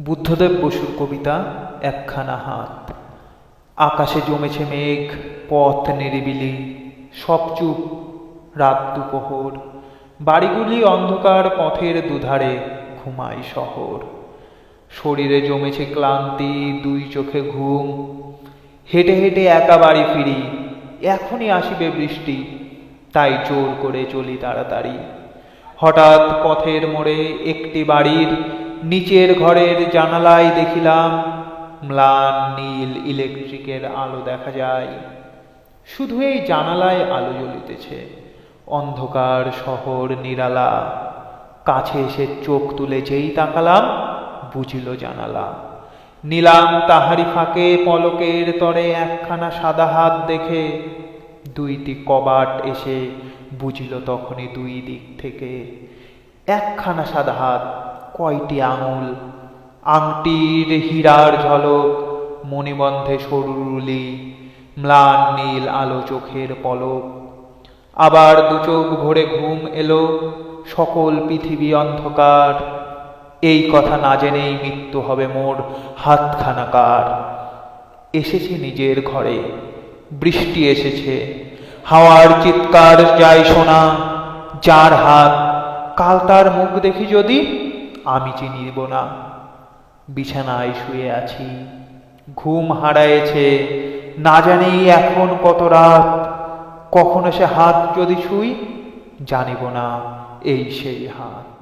বুদ্ধদেব বসুর কবিতা একখানা হাত। আকাশে জমেছে মেঘ, পথ নিরিবিলি, সব চুপ, রাত দুপোহর। বাড়িগুলি অন্ধকার, পথের দুধারে ঘুমাই শহর। শরীরে জমেছে ক্লান্তি, দুই চোখে ঘুম। হেঁটে হেঁটে একা বাড়ি ফিরি, এখনই আসিবে বৃষ্টি, তাই জোর করে চলি তাড়াতাড়ি। হঠাৎ পথের মোড়ে একটি বাড়ির নিচের ঘরের জানালায় দেখিলাম ম্লান নীল ইলেকট্রিকের আলো দেখা যায়। শুধু এই জানালায় আলো জ্বলিতেছে। অন্ধকার শহর নিরালা। কাছে এসে চোখ তুলে যেই তাকালাম, বুঝিল জানালা। নিলাম তাহারি ফাঁকে পলকের তরে একখানা সাদা হাত দেখে। দুইটি কবাট এসে বুঝিল তখনই দুই দিক থেকে একখানা সাদা হাত কয়টি আঙুল? আংটির হীরার ঝলক মণিবন্ধে সরুরুলি ম্লান নীল আলো চোখের পলক। আবার দু চোখ ভরে ঘুম এলো, সকল পৃথিবী অন্ধকার। এই কথা না জেনেই মৃত্যু হবে মোর হাতখানাকার এসেছে নিজের ঘরে, বৃষ্টি এসেছে। হাওয়ার চিৎকার যায় শোনা, যার হাত, কাল তার মুখ দেখি যদি আমি চিনিব না। বিছানায় শুয়ে আছি। ঘুম হারায়েছে। না জানি এখন কত রাত। কখনো সে হাত যদি শুই জানিব না এই সেই হাত।